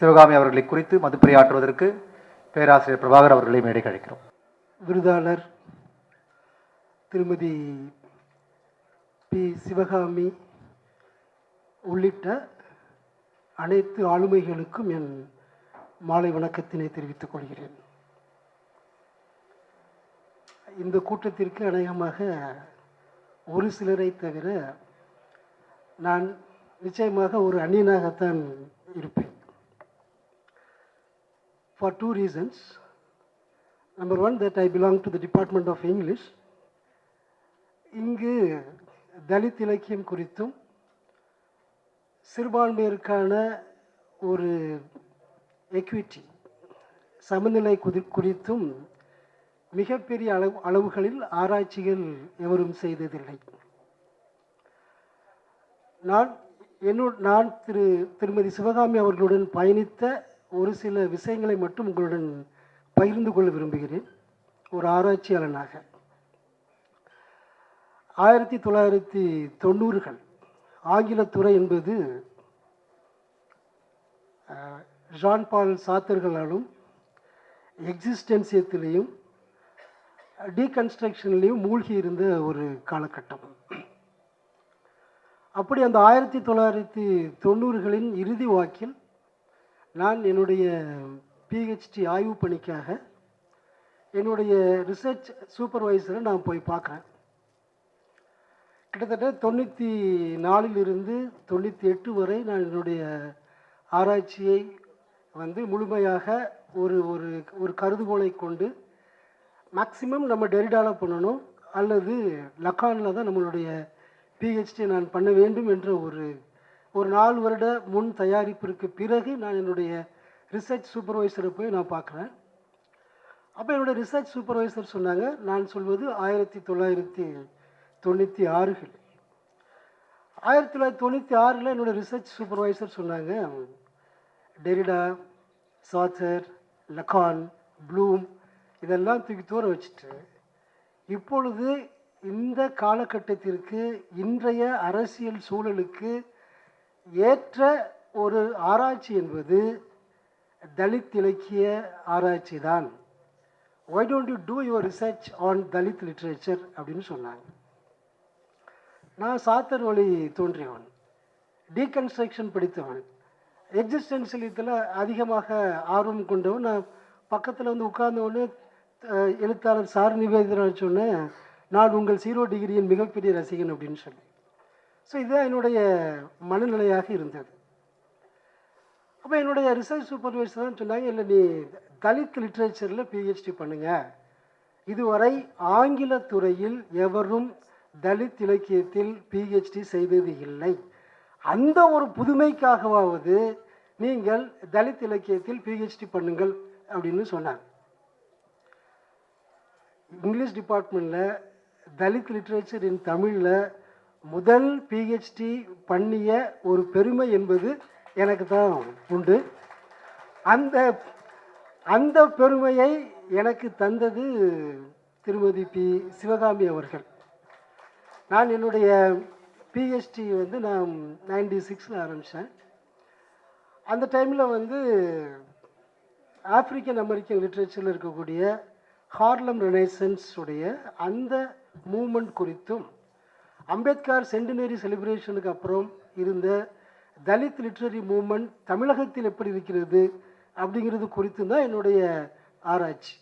சிவகாமி அவர்களை குறித்து மதுப்பிரையாற்றுவதற்கு பேராசிரியர் பிரபாகர் அவர்களை மேடை கழிக்கிறோம். விருதாளர் திருமதி பி. சிவகாமி உள்ளிட்ட அனைத்து ஆளுமைகளுக்கும் என் மாலை வணக்கத்தினை தெரிவித்துக் கொள்கிறேன். இந்த கூட்டத்திற்கு அநேகமாக ஒரு சிலரை தவிர நான் நிச்சயமாக ஒரு அந்நியனாகத்தான் இருப்பேன். For two reasons Number one, that I belong to the Department of English. இங்கு தலித் இலக்கியம் குறித்தும் சிறுபான்மையருக்கான ஒரு எக்விட்டி சமநிலை குறித்தும் மிகப்பெரிய அளவு அளவுகளில் ஆராய்ச்சிகள் எவரும் செய்ததில்லை நான் என்னோ நான் திரு திருமதி சிவகாமி அவர்களுடன் பயணித்த ஒரு சில விஷயங்களை மட்டும் உங்களுடன் பகிர்ந்து கொள்ள விரும்புகிறேன். ஒரு ஆராய்ச்சியாளனாக. ஆயிரத்தி தொள்ளாயிரத்தி தொண்ணூறுகள். ஆங்கிலத்துறை என்பது ஜான் பால் சாத்தர்களாலும் எக்ஸிஸ்டென்சியத்திலையும் டீகன்ஸ்ட்ரக்ஷன்லேயும் மூழ்கி இருந்த ஒரு காலகட்டம். அப்படி அந்த ஆயிரத்தி தொள்ளாயிரத்தி தொண்ணூறுகளின் இறுதி வாக்கில் நான் என்னுடைய பிஹெச்டி ஆய்வு பணிக்காக என்னுடைய ரிசர்ச் சூப்பர்வைசரை நான் போய் பார்க்குறேன். கிட்டத்தட்ட தொண்ணூற்றி நாலிலிருந்து தொண்ணூற்றி எட்டு வரை நான் என்னுடைய ஆராய்ச்சியை வந்து முழுமையாக ஒரு ஒரு ஒரு கருதுகோளை கொண்டு மேக்சிமம் நம்ம டெரிடாவில் பண்ணணும் அல்லது லக்கானில் தான் நம்மளுடைய பிஹெச்டி நான் பண்ண வேண்டும் என்ற ஒரு ஒரு நாலு வருட முன் தயாரிப்பிற்கு பிறகு நான் என்னுடைய ரிசர்ச் சூப்பர்வைசரை போய் நான் பார்க்குறேன். அப்போ என்னுடைய ரிசர்ச் சூப்பர்வைசர் சொன்னாங்க நான் சொல்வது ஆயிரத்தி தொள்ளாயிரத்தி தொண்ணூற்றி ஆறுகள். ஆயிரத்தி தொள்ளாயிரத்தி தொண்ணூற்றி ஆறில் என்னோடய ரிசர்ச் சூப்பர்வைசர் சொன்னாங்க டெரிடா சாத்தர் லக்கான் ப்ளூம் இதெல்லாம் தூக்கி தூர வச்சுட்டு இப்பொழுது இந்த காலகட்டத்திற்கு இன்றைய அரசியல் சூழலுக்கு ஏற்ற ஒரு ஆராய்ச்சி என்பது தலித் இலக்கிய ஆராய்ச்சி தான் why don't you do your research on Dalit literature அப்படின்னு சொன்னாங்க. நான் சாத்தர் வழி தோன்றியவன். டீகன்ஸ்ட்ரக்ஷன் படித்தவன். எக்ஸிஸ்டென்சியலியத்தில் அதிகமாக ஆர்வம் கொண்டவன். நான் பக்கத்தில் வந்து உட்கார்ந்தவொடனே எழுத்தாளர் சார் நிவேதனம் சொன்னேன் நான் உங்கள் ஜீரோ டிகிரியின் மிகப்பெரிய ரசிகன் அப்படின்னு சொல்லி. ஸோ இதுதான் என்னுடைய மனநிலையாக இருந்தது. அப்போ என்னுடைய ரிசர்ச் சூப்பர்வைசர் தான் சொன்னாங்க இல்லை நீ தலித் லிட்ரேச்சரில் பிஹெச்டி பண்ணுங்கள் இதுவரை ஆங்கில துறையில் எவரும் தலித் இலக்கியத்தில் பிஹெச்டி செய்தது இல்லை. அந்த ஒரு புதுமைக்காகவாவது நீங்கள் தலித் இலக்கியத்தில் பிஹெச்டி பண்ணுங்கள் அப்படின்னு சொன்னாங்க. இங்கிலீஷ் டிபார்ட்மெண்ட்டில் தலித் லிட்ரேச்சர் இன் தமிழில் முதல் பிஹெச்டி பண்ணிய ஒரு பெருமை என்பது எனக்கு தான் உண்டு. அந்த அந்த பெருமையை எனக்கு தந்தது திருமதி பி சிவகாமி அவர்கள். நான் என்னுடைய பிஹெச்டி வந்து நான் நைன்டி சிக்ஸில் ஆரம்பித்தேன் அந்த டைமில் வந்து ஆப்பிரிக்கன் அமெரிக்கன் லிட்ரேச்சரில் இருக்கக்கூடிய ஹார்லம் ரெனைசன்ஸ் உடைய அந்த மூமெண்ட் குறித்தும் அம்பேத்கர் சென்டினரி செலிப்ரேஷனுக்கு அப்புறம் இருந்த தலித் லிட்ரரி மூமெண்ட் தமிழகத்தில் எப்படி இருக்கிறது அப்படிங்கிறது குறித்து தான் என்னுடைய ஆராய்ச்சி.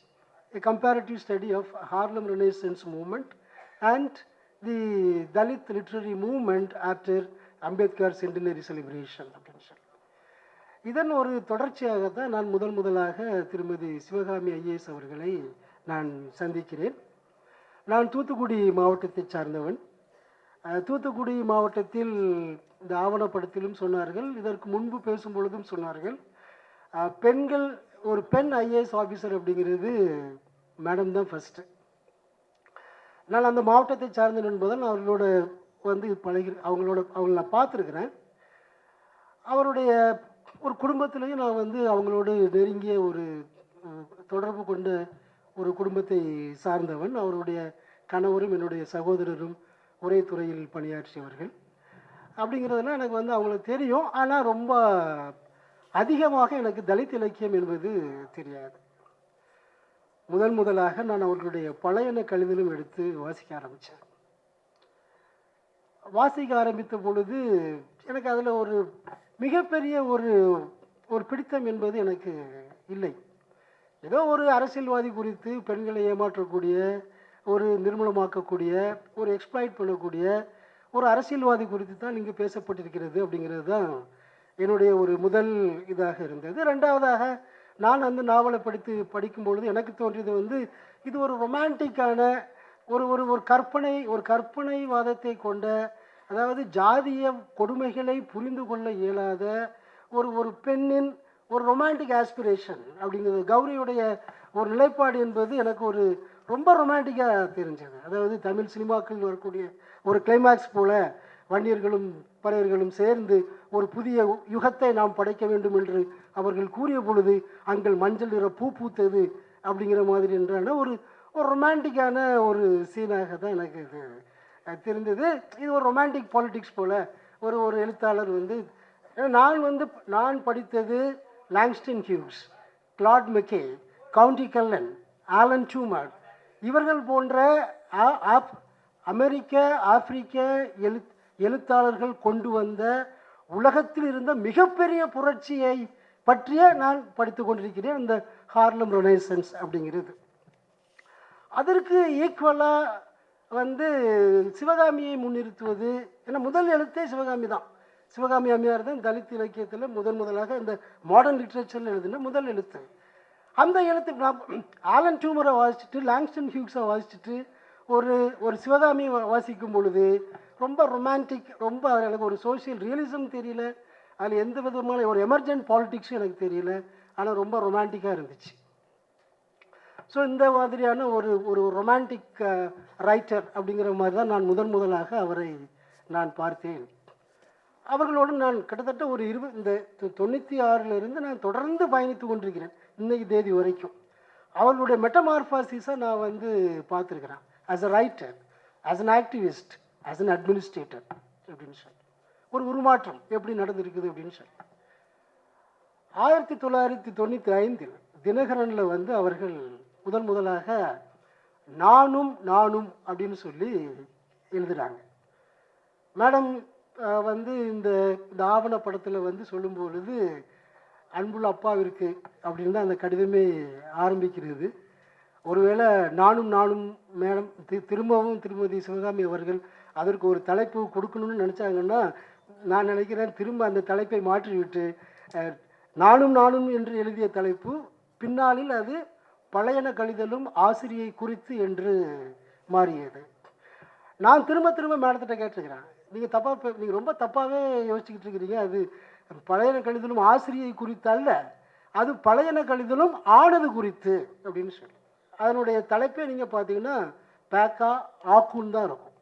A comparative study of Harlem Renaissance movement and the Dalit literary movement after Ambedkar centenary celebration அப்படின்னு சொல்லி. இதன் ஒரு தொடர்ச்சியாக தான் நான் முதல் முதலாக திருமதி சிவகாமி ஐஏஎஸ் அவர்களை நான் சந்திக்கிறேன். நான் தூத்துக்குடி மாவட்டத்தை சார்ந்தவன். தூத்துக்குடி மாவட்டத்தில் இந்த ஆவணப்படத்திலும் சொன்னார்கள். இதற்கு முன்பு பேசும் பொழுதும் சொன்னார்கள். பெண்கள் ஒரு பெண் ஐஏஎஸ் ஆஃபீஸர் அப்படிங்கிறது மேடம் தான் ஃபஸ்ட்டு நான் அந்த மாவட்டத்தை சார்ந்த என்பதால் நான் அவர்களோட வந்து பழகி அவங்களோட அவங்கள நான் பார்த்துருக்குறேன். அவருடைய ஒரு குடும்பத்திலையும் நான் வந்து அவங்களோடு நெருங்கிய ஒரு தொடர்பு கொண்ட ஒரு குடும்பத்தை சார்ந்தவன். அவருடைய கணவரும் என்னுடைய சகோதரரும் ஒரே துறையில் பணியாற்றியவர்கள். அப்படிங்கிறதுலாம் எனக்கு வந்து அவங்களுக்கு தெரியும். ஆனால் ரொம்ப அதிகமாக எனக்கு தலித் இலக்கியம் என்பது தெரியாது. முதல் முதலாக நான் அவர்களுடைய பழையன கழுதிலும் எடுத்து வாசிக்க ஆரம்பித்தேன் வாசிக்க ஆரம்பித்த பொழுது எனக்கு அதில் ஒரு மிகப்பெரிய ஒரு ஒரு பிடித்தம் என்பது எனக்கு இல்லை. ஏதோ ஒரு அரசியல்வாதி குறித்து பெண்களை ஏமாற்றக்கூடிய ஒரு நிர்மூலமாக்கக்கூடிய ஒரு எக்ஸ்ப்ளாய்ட் பண்ணக்கூடிய ஒரு அரசியல்வாதி குறித்து தான் இங்கே பேசப்பட்டிருக்கிறது அப்படிங்கிறது தான் என்னுடைய ஒரு முதல் இதாக இருந்தது. ரெண்டாவதாக நான் அந்த நாவலை படித்து படிக்கும் பொழுது எனக்கு தோன்றியது வந்து இது ஒரு ரொமான்டிக்கான ஒரு ஒரு ஒரு கற்பனை ஒரு கற்பனைவாதத்தை கொண்ட அதாவது ஜாதிய கொடுமைகளை புரிந்து கொள்ள இயலாத ஒரு ஒரு பெண்ணின் ஒரு ரொமான்டிக் ஆஸ்பிரேஷன் அப்படிங்கிறது. கௌரியுடைய ஒரு நிலைப்பாடு என்பது எனக்கு ஒரு ரொம்ப ரொமான்டிக்காக தெரிஞ்சது. அதாவது தமிழ் சினிமாக்கள் வரக்கூடிய ஒரு கிளைமேக்ஸ் போல வன்னியர்களும் பறையர்களும் சேர்ந்து ஒரு புதிய யுகத்தை நாம் படைக்க வேண்டும் என்று அவர்கள் கூறிய பொழுது அங்கள் மஞ்சள் நிற பூ பூத்தது அப்படிங்கிற மாதிரி என்றான ஒரு ஒரு ரொமான்டிக்கான ஒரு சீனாக தான் எனக்கு இது தெரிந்தது. இது ஒரு ரொமான்டிக் பாலிட்டிக்ஸ் போல் ஒரு ஒரு எழுத்தாளர் வந்து நான் வந்து நான் படித்தது Langston Hughes Claude McKay Countee Cullen Alan Toomer இவர்கள் போன்ற ஆ- ஆப்- அமெரிக்க ஆப்பிரிக்க எழு எழுத்தாளர்கள் கொண்டு வந்த உலகத்தில் இருந்த மிகப்பெரிய புரட்சியை பற்றிய நான் படித்து கொண்டிருக்கிறேன் இந்த ஹார்லம் ரொனேசன்ஸ் அப்படிங்கிறது. அதற்கு ஈக்குவலாக வந்து சிவகாமியை முன்னிறுத்துவது ஏன்னா முதல் எழுத்தே சிவகாமி தான். சிவகாமி அம்மையார் தான் தலித் இலக்கியத்தில் முதன் முதலாக இந்த மாடர்ன் லிட்ரேச்சரில் எழுதின முதல் எழுத்து. அந்த எழுத்து நான் ஆலன் டியூமரை வாசிச்சுட்டு லாங்ஸ்டன் ஹியூக்ஸை வாசிச்சுட்டு ஒரு ஒரு சிவகாமியை வாசிக்கும் பொழுது ரொம்ப ரொமான்டிக் ரொம்ப அதில் எனக்கு ஒரு சோஷியல் ரியலிசம் தெரியல. அதில் எந்த விதமான ஒரு எமர்ஜென்ட் பாலிட்டிக்ஸும் எனக்கு தெரியல. ஆனால் ரொம்ப ரொமான்டிக்காக இருந்துச்சு. ஸோ இந்த மாதிரியான ஒரு ஒரு ரொமான்டிக் ரைட்டர் அப்படிங்கிற மாதிரி தான் நான் முதன் முதலாக அவரை நான் பார்த்தேன். அவர்களோடு நான் கிட்டத்தட்ட ஒரு இருபது இந்த தொண்ணூற்றி ஆறிலிருந்து நான் தொடர்ந்து பயணித்து கொண்டிருக்கிறேன். இன்னைக்கு தேதி வரைக்கும். அவளுடைய மெட்டமார்பாசிஸை நான் வந்து பார்த்துருக்குறேன். As a writer as an activist as an administrator அப்படின்னு சொல்லி. ஒரு உருமாற்றம் எப்படி நடந்திருக்குது அப்படின்னு சொல்லி. ஆயிரத்தி தொள்ளாயிரத்தி தொண்ணூற்றி ஐந்தில் தினகரனில் வந்து அவர்கள் முதன் முதலாக நானும் நானும் அப்படின்னு சொல்லி எழுதுறாங்க. மேடம் வந்து இந்த இந்த ஆவண படத்தில் வந்து சொல்லும் பொழுது அன்புள்ள அப்பாவிற்கு அப்படின்னு தான் அந்த கடிதமே ஆரம்பிக்கிறது. ஒருவேளை நானும் நானும் மேடம் திரும்பவும் திருமதி சிவகாமி அவர்கள் அதற்கு ஒரு தலைப்பு கொடுக்கணும்னு நினச்சாங்கன்னா நான் நினைக்கிறேன் திரும்ப அந்த தலைப்பை மாற்றிவிட்டு நானும் நானும் என்று எழுதிய தலைப்பு பின்னாளில் அது பழையன கழிதலும் ஆசிரியை குறித்து என்று மாறியது. நான் திரும்ப திரும்ப மேடத்திட்ட கேட்டிருக்கிறேன். நீங்கள் தப்பாக நீங்கள் ரொம்ப தப்பாகவே யோசிச்சுக்கிட்டு இருக்கிறீங்க. அது பழையன கழிதலும் ஆசிரியை குறித்து அல்ல அது பழையன கழிதலும் ஆனது குறித்து அப்படின்னு சொல்லி. அதனுடைய தலைப்பே நீங்கள் பார்த்தீங்கன்னா பேக்கா ஆக்குன்னு தான் இருக்கும்.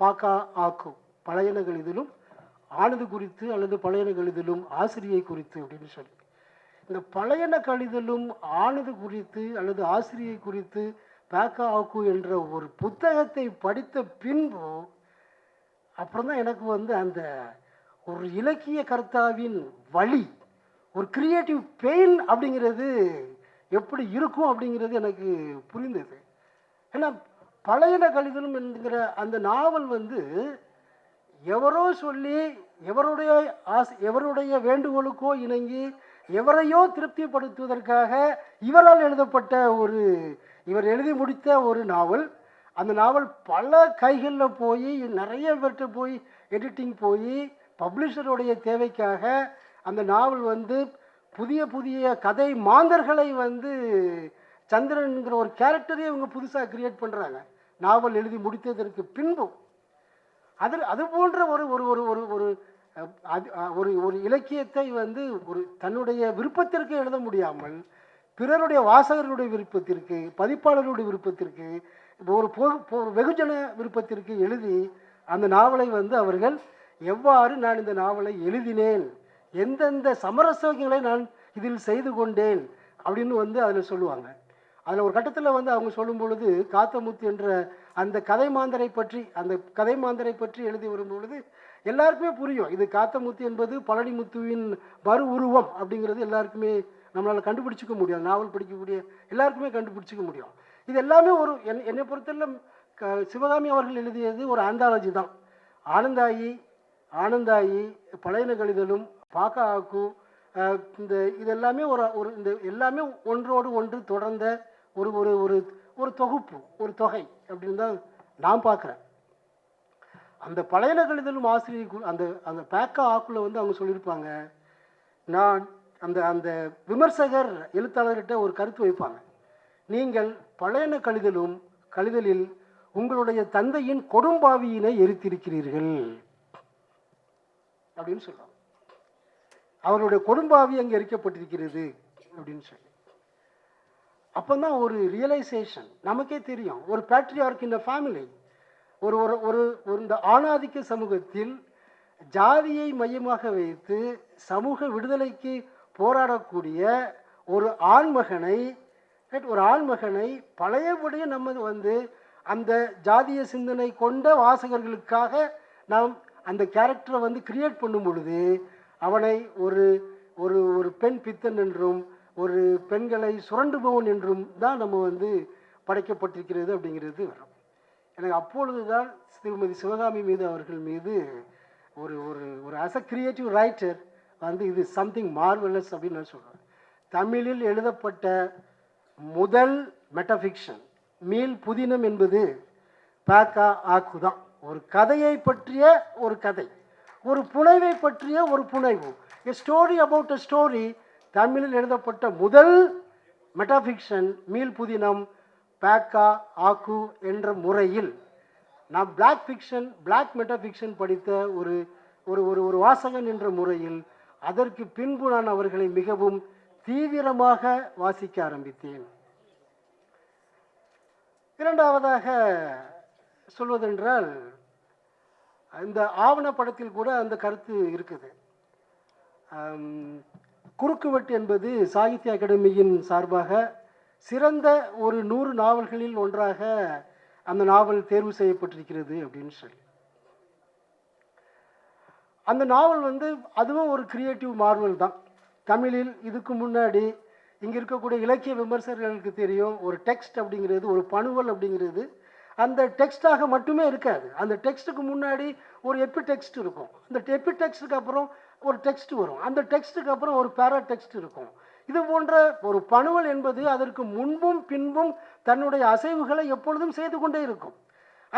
பாக்கா ஆக்கு பழையன கழிதலும் ஆனது குறித்து அல்லது பழையன கழிதலும் ஆசிரியை குறித்து அப்படின்னு சொல்லி. இந்த பழையன கழிதலும் ஆனது குறித்து அல்லது ஆசிரியை குறித்து பேக்கா ஆக்கு என்ற ஒரு புத்தகத்தை படித்த பின்பு அப்புறம் தான் எனக்கு வந்து அந்த ஒரு இலக்கிய கர்த்தாவின் வழி ஒரு கிரியேட்டிவ் பெயின் அப்படிங்கிறது எப்படி இருக்கும் அப்படிங்கிறது எனக்கு புரிந்தது. ஏன்னா பழையன கழிதலும் என்கிற அந்த நாவல் வந்து எவரோ சொல்லி எவருடைய ஆசை எவருடைய வேண்டுகோளுக்கோ இணங்கி எவரையோ திருப்திப்படுத்துவதற்காக இவரால் எழுதப்பட்ட ஒரு இவர் எழுதி முடித்த ஒரு நாவல். அந்த நாவல் பல கைகளில் போய் நிறைய பேர்கிட்ட போய் எடிட்டிங் போய் பப்ளிஷருடைய தேவைக்காக அந்த நாவல் வந்து புதிய புதிய கதை மாந்தர்களை வந்து சந்திரன்கிற ஒரு கேரக்டரே இவங்க புதுசாக கிரியேட் பண்ணுறாங்க நாவல் எழுதி முடித்ததற்கு பின்பும் அது அது போன்ற ஒரு ஒரு ஒரு ஒரு ஒரு அது ஒரு ஒரு இலக்கியத்தை வந்து ஒரு தன்னுடைய விருப்பத்திற்கு எழுத முடியாமல் பிறருடைய வாசகர்களுடைய விருப்பத்திற்கு பதிப்பாளர்களுடைய விருப்பத்திற்கு இப்போ ஒரு பொ- வெகுஜன விருப்பத்திற்கு எழுதி அந்த நாவலை வந்து அவர்கள் எவ்வாறு நான் இந்த நாவலை எழுதினேன்? எந்தெந்த சமரசங்களை நான் இதில் செய்து கொண்டேன்? அப்படின்னு வந்து அதில் சொல்லுவாங்க. அதில் ஒரு கட்டத்தில் வந்து அவங்க சொல்லும் பொழுது காத்தமுத்து என்ற அந்த கதை மாந்தரை பற்றி அந்த கதை மாந்தரை பற்றி எழுதி வரும் பொழுது எல்லாருக்குமே புரியும். இது காத்தமுத்து என்பது பழனிமுத்துவின் மறு உருவம் அப்படிங்கிறது எல்லாருக்குமே நம்மளால் கண்டுபிடிச்சிக்க முடியும். நாவல் படிக்கக்கூடிய எல்லாருக்குமே கண்டுபிடிச்சிக்க முடியும். இது எல்லாமே ஒரு என் என்னை பொறுத்தவரை க சிவகாமி அவர்கள் எழுதியது ஒரு ஆந்தாலஜி தான். ஆனந்தாயி ஆனந்தாயி பழையன கழிதலும் பாக்க ஆக்கு இந்த இதெல்லாமே ஒரு ஒரு இந்த எல்லாமே ஒன்றோடு ஒன்று தொடர்ந்த ஒரு ஒரு ஒரு ஒரு தொகுப்பு ஒரு தொகை அப்படின்னு தான் நான் பார்க்குறேன் அந்த பழையன கழிதலும் ஆசிரியர் அந்த அந்த பேக்கா ஆக்குள்ள வந்து அவங்க சொல்லியிருப்பாங்க நான் அந்த அந்த விமர்சகர் எழுத்தாளர்கிட்ட ஒரு கருத்து வைப்பாங்க. நீங்கள் பழையன கழிதலும் கழிதலில் உங்களுடைய தந்தையின் கொடும்பாவியினை எரித்திருக்கிறீர்கள். அப்படின்னு சொல்றாங்க அவருடைய கொடும்பாவி அங்கே எரிக்கப்பட்டிருக்கிறது அப்படின்னு சொல்லி. அப்போ தான் ஒரு ரியலைசேஷன் நமக்கே தெரியும். ஒரு பேட்ரியார்க் இந்த ஃபேமிலி ஒரு ஒரு ஒரு இந்த ஆணாதிக்க சமூகத்தில் ஜாதியை மையமாக வைத்து சமூக விடுதலைக்கு போராடக்கூடிய ஒரு ஆண்மகனை ஒரு ஆண்மகனை பழையபடியே நம்ம வந்து அந்த ஜாதிய சிந்தனை கொண்ட வாசகர்களுக்காக நாம் அந்த கேரக்டரை வந்து கிரியேட் பண்ணும் பொழுது அவனை ஒரு ஒரு ஒரு பெண் பித்தன் என்றும் ஒரு பெண்களை சுரண்டுபவன் என்றும் தான் நம்ம வந்து படைக்கப்பட்டிருக்கிறது அப்படிங்கிறது வரும். எனக்கு அப்பொழுது தான் திருமதி சிவகாமி மீது அவர்கள் மீது ஒரு ஒரு ஒரு அஸ் அ கிரியேட்டிவ் ரைட்டர் வந்து இது சம்திங் மார்வலஸ் அப்படின்னு நான் சொல்கிறேன் தமிழில் எழுதப்பட்ட முதல் மெட்டஃபிக்ஷன் மீள் புதினம் என்பது பேக்கா ஆக்கு தான். ஒரு கதையை பற்றிய ஒரு கதை ஒரு புனைவை பற்றிய ஒரு புனைவு. A story about a story தமிழில் எழுதப்பட்ட முதல் மெட்டாஃபிக்ஷன் மீள் புதினம் பேக்கா ஆக்கு என்ற முறையில் நான் பிளாக் ஃபிக்ஷன் பிளாக் மெட்டாஃபிக்ஷன் படித்த ஒரு ஒரு ஒரு ஒரு வாசகன் என்ற முறையில் அதற்கு பின்பு நான் அவர்களை மிகவும் தீவிரமாக வாசிக்க ஆரம்பித்தேன். இரண்டாவதாக சொல்வதென்றால் இந்த ஆவணப்படத்தில் கூட அந்த கருத்து இருக்குது. குறுக்குவெட்டு என்பது சாகித்ய அகாடமியின் சார்பாக சிறந்த ஒரு நூறு நாவல்களில் ஒன்றாக அந்த நாவல் தேர்வு செய்யப்பட்டிருக்கிறது அப்படின்னு சொல்லி. அந்த நாவல் வந்து அதுவும் ஒரு கிரியேட்டிவ் மார்வல் தான். தமிழில் இதுக்கு முன்னாடி இங்கே இருக்கக்கூடிய இலக்கிய விமர்சகர்களுக்கு தெரியும் ஒரு டெக்ஸ்ட் அப்படிங்கிறது ஒரு பணுவல் அப்படிங்கிறது அந்த டெக்ஸ்டாக மட்டுமே இருக்காது. அந்த டெக்ஸ்ட்டுக்கு முன்னாடி ஒரு எப்பி டெக்ஸ்ட் இருக்கும். அந்த எப்பி டெக்ஸ்ட்டுக்கு அப்புறம் ஒரு டெக்ஸ்ட் வரும். அந்த டெக்ஸ்ட்டுக்கு அப்புறம் ஒரு பேரா டெக்ஸ்ட் இருக்கும். இது போன்ற ஒரு பணுவல் என்பது அதற்கு முன்பும் பின்பும் தன்னுடைய அசைவுகளை எப்பொழுதும் செய்து கொண்டே இருக்கும்.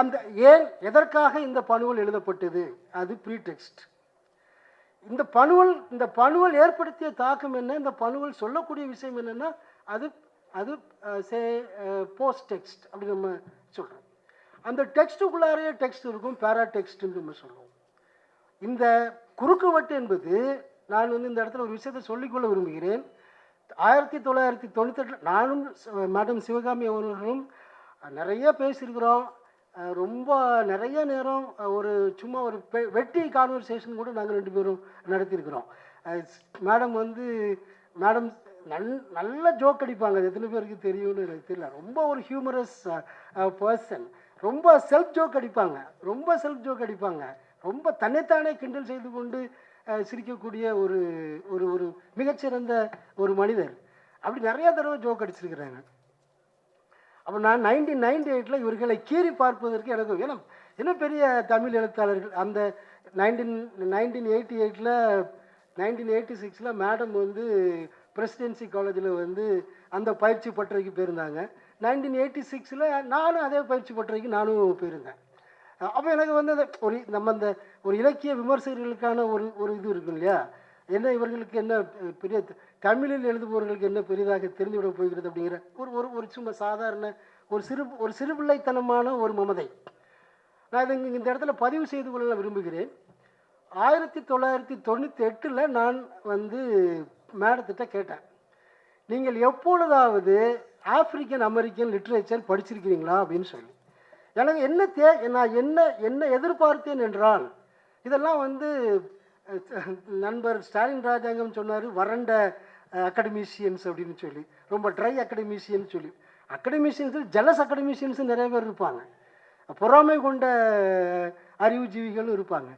அந்த ஏன் எதற்காக இந்த பணுவல் எழுதப்பட்டது? அது ப்ரீ டெக்ஸ்ட் இந்த பணுவல் இந்த பணுவல் ஏற்படுத்திய தாக்கம் என்ன? இந்த பணுவல் சொல்லக்கூடிய விஷயம் என்னன்னா அது அது சே போஸ்ட் டெக்ஸ்ட் அப்படின்னு நம்ம சொல்கிறோம் அந்த டெக்ஸ்ட்டுக்குள்ளாரையே டெக்ஸ்ட் இருக்கும் பேரா டெக்ஸ்ட்னு நம்ம சொல்லுவோம் இந்த குறுக்குவட்டு என்பது நான் வந்து இந்த இடத்துல ஒரு விஷயத்தை சொல்லிக்கொள்ள விரும்புகிறேன். ஆயிரத்தி தொள்ளாயிரத்தி தொண்ணூத்தெட்டில் நானும் மேடம் சிவகாமி அவர்களும் நிறைய பேசியிருக்கிறோம். ரொம்ப நிறைய நேரம் ஒரு சும்மா ஒரு பெ- வெட்டி கான்வர்சேஷன் கூட நாங்கள் ரெண்டு பேரும் நடத்தியிருக்கிறோம். மேடம் வந்து மேடம் நல் நல்ல ஜோக் அடிப்பாங்க. அது எத்தனை பேருக்கு தெரியும்னு எனக்கு தெரியல. ரொம்ப ஒரு ஹியூமரஸ் பர்சன் uh, ரொம்ப செல்ஃப் ஜோக் அடிப்பாங்க. ரொம்ப செல்ஃப் ஜோக் அடிப்பாங்க. ரொம்ப தன்னைத்தானே கிண்டல் செய்து கொண்டு சிரிக்கக்கூடிய ஒரு ஒரு ஒரு மிகச்சிறந்த ஒரு மனிதர். அப்படி நிறைய தடவை ஜோக் அடிச்சிருக்கிறாங்க. அப்போ நான் நைன்டீன் நைன்டி எயிட்டில் இவர்களை கீறி பார்ப்பதற்கு எனக்கு ஏன்னா என்ன பெரிய தமிழ் எழுத்தாளர்கள் அந்த நைன்டீன் நைன்டீன் எயிட்டி எயிட்டில் நைன்டீன் எயிட்டி சிக்ஸில் மேடம் வந்து பிரசிடென்சி காலேஜில் வந்து அந்த பயிற்சி பட்டறைக்கு போயிருந்தாங்க. நைன்டீன் எயிட்டி சிக்ஸில் நானும் அதே பயிற்சி பட்டறைக்கு நானும் போயிருந்தேன். அப்போ எனக்கு வந்து அந்த ஒரு நம்ம அந்த ஒரு இலக்கிய விமர்சகர்களுக்கான ஒரு ஒரு இது இருக்கும் இல்லையா? என்ன இவர்களுக்கு என்ன பெரிய தமிழில் எழுதுபவர்களுக்கு என்ன பெரிதாக தெரிந்துவிட போகிறது அப்படிங்கிற ஒரு ஒரு ஒரு சும்மா சாதாரண ஒரு சிறு ஒரு சிறுபிள்ளைத்தனமான ஒரு மமதை. நான் இதை இந்த இடத்துல பதிவு செய்து கொள்ள விரும்புகிறேன். ஆயிரத்தி தொள்ளாயிரத்தி தொண்ணூற்றி எட்டில் நான் வந்து மேடத்திட்ட கேட்டேன். நீங்கள் எப்பொழுதாவது ஆப்பிரிக்கன் அமெரிக்கன் லிட்ரேச்சர் படிச்சிருக்கிறீங்களா? அப்படின்னு சொல்லி. எனக்கு என்ன தே நான் என்ன என்ன எதிர்பார்த்தேன் என்றால் இதெல்லாம் வந்து நண்பர் ஸ்டாலின் ராஜாங்கம் சொன்னார் வறண்ட அகடமிஷியன்ஸ் அப்படின்னு சொல்லி. ரொம்ப ட்ரை அகடமிஷியன் சொல்லி. அகடமிஷியன்ஸு ஜலஸ் அகடமிஷியன்ஸ் நிறைய பேர் இருப்பாங்க. பொறாமை கொண்ட அறிவுஜீவிகளும் இருப்பாங்க.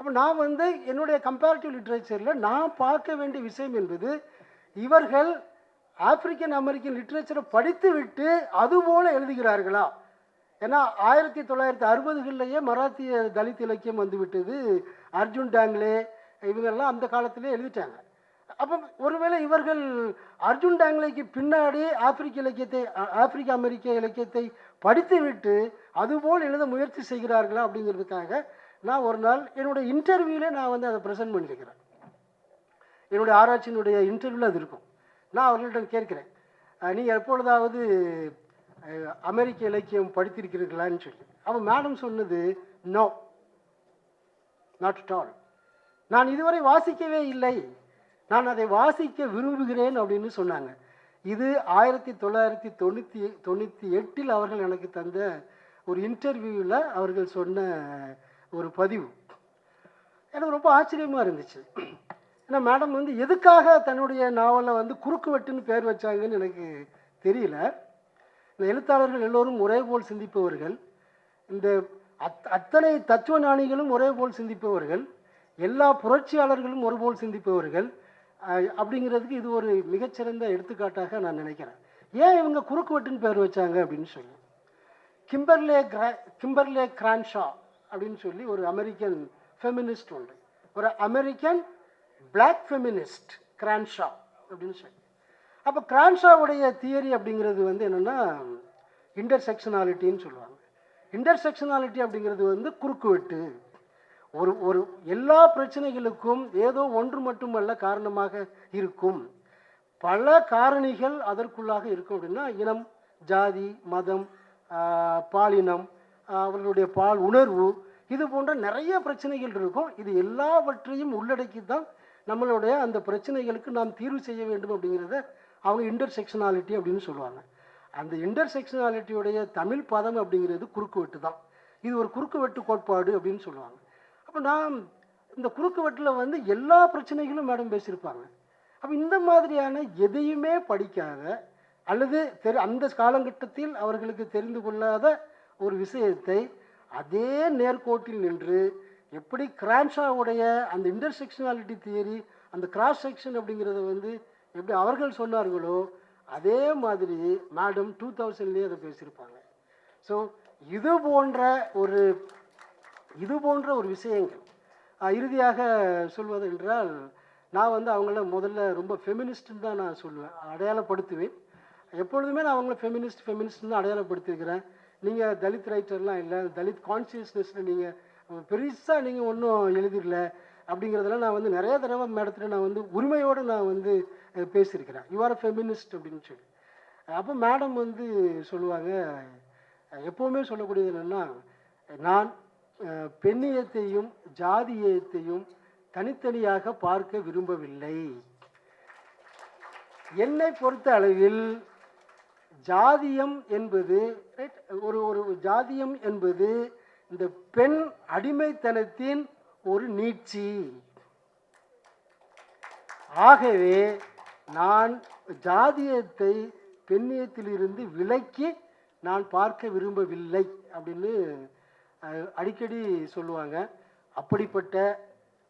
அப்போ நான் வந்து என்னுடைய கம்பேரிட்டிவ் லிட்ரேச்சரில் நான் பார்க்க வேண்டிய விஷயம் என்பது இவர்கள் ஆப்பிரிக்கன் அமெரிக்கன் லிட்ரேச்சரை படித்து விட்டு அதுபோல எழுதுகிறார்களா? ஏன்னா ஆயிரத்தி தொள்ளாயிரத்தி அறுபதுகளிலேயே மராத்திய தலித் இலக்கியம் வந்துவிட்டது. அர்ஜுன் டாங்லே இவங்கெல்லாம் அந்த காலத்திலே எழுதிட்டாங்க. அப்போ ஒருவேளை இவர்கள் அர்ஜுன் டாங்லேக்கு பின்னாடி ஆப்பிரிக்க இலக்கியத்தை ஆப்பிரிக்க அமெரிக்க இலக்கியத்தை படித்துவிட்டு அதுபோல் எழுத முயற்சி செய்கிறார்களா அப்படிங்கிறதுக்காக நான் ஒரு நாள் என்னுடைய இன்டர்வியூவில் நான் வந்து அதை ப்ரெசென்ட் பண்ணியிருக்கிறேன் என்னுடைய ஆராய்ச்சியினுடைய இன்டர்வியூவில் அது இருக்கும். நான் அவர்கள்ட்ட கேட்கிறேன் நீங்கள் எப்பொழுதாவது அமெரிக்க இலக்கியம் படித்திருக்கிறீர்களான்னு சொல்லி. அவன் மேடம் சொன்னது நோ நாட் அட் ஆல் நான் இதுவரை வாசிக்கவே இல்லை. நான் அதை வாசிக்க விரும்புகிறேன் அப்படின்னு சொன்னாங்க. இது ஆயிரத்தி தொள்ளாயிரத்தி தொண்ணூற்றி தொண்ணூற்றி எட்டில் அவர்கள் எனக்கு தந்த ஒரு இன்டர்வியூவில் அவர்கள் சொன்ன ஒரு பதிவு. எனக்கு ரொம்ப ஆச்சரியமாக இருந்துச்சு. ஏன்னா மேடம் வந்து எதுக்காக தன்னுடைய நாவலை வந்து குறுக்கு வெட்டுன்னு பேர் வச்சாங்கன்னு எனக்கு தெரியல. இந்த எழுத்தாளர்கள் எல்லோரும் ஒரே போல் சிந்திப்பவர்கள். இந்த அத் அத்தனை தத்துவ ஞானிகளும் ஒரே போல் சிந்திப்பவர்கள். எல்லா புரட்சியாளர்களும் ஒருபோல் சிந்திப்பவர்கள். அப்படிங்கிறதுக்கு இது ஒரு மிகச்சிறந்த எடுத்துக்காட்டாக நான் நினைக்கிறேன். ஏன் இவங்க குறுக்கு வெட்டுன்னு பேர் வச்சாங்க அப்படின்னு சொல்லி. கிம்பர்லே கிரா கிம்பர்லே கிரான்ஷா அப்படின்னு சொல்லி ஒரு அமெரிக்கன் ஃபெமினிஸ்ட் உண்டு. ஒரு அமெரிக்கன் பிளாக் ஃபெமினிஸ்ட் கிரான்ஷா அப்படின்னு சொல்லி. அப்போ கிரான்ஷாவுடைய தியரி அப்படிங்கிறது வந்து என்னென்னா இன்டர்செக்ஷனாலிட்டின்னு சொல்லுவாங்க. இன்டர்செக்ஷனாலிட்டி அப்படிங்கிறது வந்து குறுக்குவெட்டு ஒரு ஒரு எல்லா பிரச்சனைகளுக்கும் ஏதோ ஒன்று மட்டுமல்ல காரணமாக இருக்கும். பல காரணிகள் அதற்குள்ளாக இருக்கும் அப்படின்னா இனம் ஜாதி மதம் பாலினம் அவர்களுடைய பால் உணர்வு இது போன்ற நிறைய பிரச்சனைகள் இருக்கும். இது எல்லாவற்றையும் உள்ளடக்கி தான் நம்மளுடைய அந்த பிரச்சனைகளுக்கு நாம் தீர்வு செய்ய வேண்டும் அப்படிங்கிறத அவங்க இன்டர்செக்ஷனாலிட்டி அப்படின்னு சொல்லுவாங்க. அந்த இன்டர்செக்ஷனாலிட்டியுடைய தமிழ் பதம் அப்படிங்கிறது குறுக்குவெட்டு தான் இது ஒரு குறுக்குவெட்டு கோட்பாடு அப்படின்னு சொல்லுவாங்க. அப்போ நான் இந்த குறுக்குவெட்டில் வந்து எல்லா பிரச்சனைகளும் மேடம் பேசியிருப்பாங்க. அப்போ இந்த மாதிரியான எதையுமே படிக்காத அல்லது தெரி அந்த காலகட்டத்தில் அவர்களுக்கு தெரிந்து கொள்ளாத ஒரு விஷயத்தை அதே நேர்கோட்டில் நின்று எப்படி கிரான்ஷாவுடைய அந்த இன்டர்செக்ஷனாலிட்டி தியரி அந்த கிராஸ் செக்ஷன் அப்படிங்கிறத வந்து எப்படி அவர்கள் சொன்னார்களோ அதே மாதிரி மேடம் டூ தௌசண்ட்லேயே அதை பேசியிருப்பாங்க. ஸோ இது போன்ற ஒரு இது போன்ற ஒரு விஷயங்கள். இறுதியாக சொல்வது என்றால் நான் வந்து அவங்கள முதல்ல ரொம்ப ஃபெமினிஸ்ட்னு தான் நான் சொல்லுவேன். அடையாளப்படுத்துவேன். எப்பொழுதுமே நான் அவங்கள ஃபெமினிஸ்ட் ஃபெமினிஸ்ட்னு தான் அடையாளப்படுத்தியிருக்கிறேன். நீங்கள் தலித் ரைட்டர்லாம் இல்லை தலித் கான்சியஸ்னஸில் நீங்கள் பெருசாக நீங்கள் ஒன்றும் எழுதிடல அப்படிங்கிறதெல்லாம் நான் வந்து நிறைய தடவை மேடத்தில் நான் வந்து உரிமையோடு நான் வந்து பேசியிருக்கிறேன். யூ ஆர் ஃபெமினிஸ்ட் அப்படின்னு சொல்லி. அப்போ மேடம் வந்து சொல்லுவாங்க எப்போவுமே சொல்லக்கூடியது என்னென்னா நான் பெண்ணியத்தையும் ஜாதியத்தையும் தனித்தனியாக பார்க்க விரும்பவில்லை. என்னை பொறுத்த அளவில் ஜாதியம் என்பது ஒரு ஒரு ஜாதியம் என்பது இந்த பெண் அடிமைத்தனத்தின் ஒரு நீட்சி. ஆகவே நான் ஜாதியத்தை பெண்ணியத்திலிருந்து விலக்கி நான் பார்க்க விரும்பவில்லை அப்படின்னு அடிக்கடி சொல்லுவாங்க. அப்படிப்பட்ட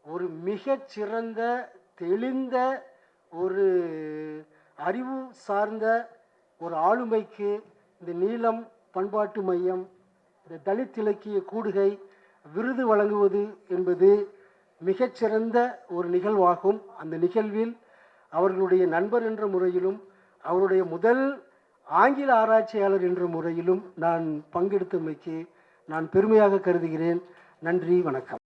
ஒரு மிகச்சிறந்த தெளிந்த ஒரு அறிவு சார்ந்த ஒரு ஆளுமைக்கு இந்த நீளம் பண்பாட்டு மையம் இந்த தலித் இலக்கிய கூடுகை விருது வழங்குவது என்பது மிகச்சிறந்த ஒரு நிகழ்வாகும். அந்த நிகழ்வில் அவர்களுடைய நண்பர் என்ற முறையிலும் அவருடைய முதல் ஆங்கில ஆராய்ச்சியாளர் என்ற முறையிலும் நான் பங்கெடுத்தமைக்கு நான் பெருமையாக கருதுகிறேன். நன்றி வணக்கம்.